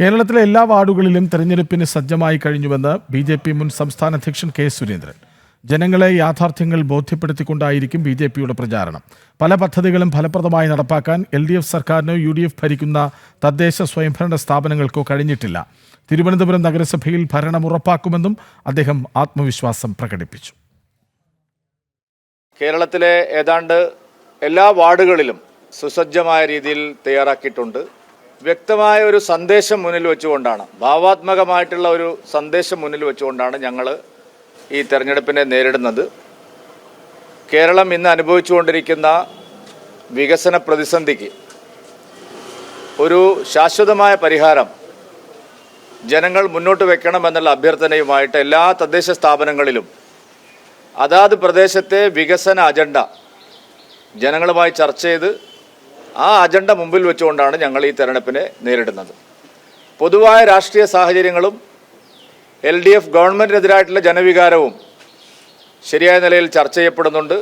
കേരളത്തിലെ എല്ലാ വാർഡുകളിലും തെരഞ്ഞെടുപ്പിന് സജ്ജമായി കഴിഞ്ഞുവെന്ന് ബി ജെ പി മുൻ സംസ്ഥാന അധ്യക്ഷൻ കെ സുരേന്ദ്രൻ. ജനങ്ങളെ യാഥാർത്ഥ്യങ്ങൾ ബോധ്യപ്പെടുത്തിക്കൊണ്ടായിരിക്കും ബി ജെ പിയുടെ പ്രചാരണം. പല പദ്ധതികളും ഫലപ്രദമായി നടപ്പാക്കാൻ എൽ ഡി എഫ് സർക്കാരിനോ യു ഡി എഫ് ഭരിക്കുന്ന തദ്ദേശ സ്വയംഭരണ സ്ഥാപനങ്ങൾക്കോ കഴിഞ്ഞിട്ടില്ല. തിരുവനന്തപുരം നഗരസഭയിൽ ഭരണം ഉറപ്പാക്കുമെന്നും അദ്ദേഹം ആത്മവിശ്വാസം പ്രകടിപ്പിച്ചു. കേരളത്തിലെ ഏതാണ്ട് എല്ലാ വാർഡുകളിലും സുസജ്ജമായ രീതിയിൽ തയ്യാറാക്കിയിട്ടുണ്ട്. വ്യക്തമായ ഒരു സന്ദേശം മുന്നിൽ വെച്ചുകൊണ്ടാണ് ഭാവാത്മകമായിട്ടുള്ള ഒരു സന്ദേശം മുന്നിൽ വെച്ചുകൊണ്ടാണ് ഞങ്ങൾ ഈ തെരഞ്ഞെടുപ്പിനെ നേരിടുന്നത്. കേരളം ഇന്ന് അനുഭവിച്ചുകൊണ്ടിരിക്കുന്ന വികസന പ്രതിസന്ധിക്ക് ഒരു ശാശ്വതമായ പരിഹാരം ജനങ്ങൾ മുന്നോട്ട് വെക്കണമെന്നുള്ള അഭ്യർത്ഥനയുമായിട്ട് എല്ലാ തദ്ദേശ സ്ഥാപനങ്ങളിലും അതാത് പ്രദേശത്തെ വികസന അജണ്ട ജനങ്ങളുമായി ചർച്ച ചെയ്ത് ആ അജണ്ട മുമ്പിൽ വെച്ചുകൊണ്ടാണ് ഞങ്ങൾ ഈ തെരഞ്ഞെടുപ്പിനെ നേരിടുന്നത്. പൊതുവായ രാഷ്ട്രീയ സാഹചര്യങ്ങളും എൽ ഡി എഫ് ഗവൺമെന്റിനെതിരായിട്ടുള്ള ജനവികാരവും ശരിയായ നിലയിൽ ചർച്ച ചെയ്യപ്പെടുന്നുണ്ട്.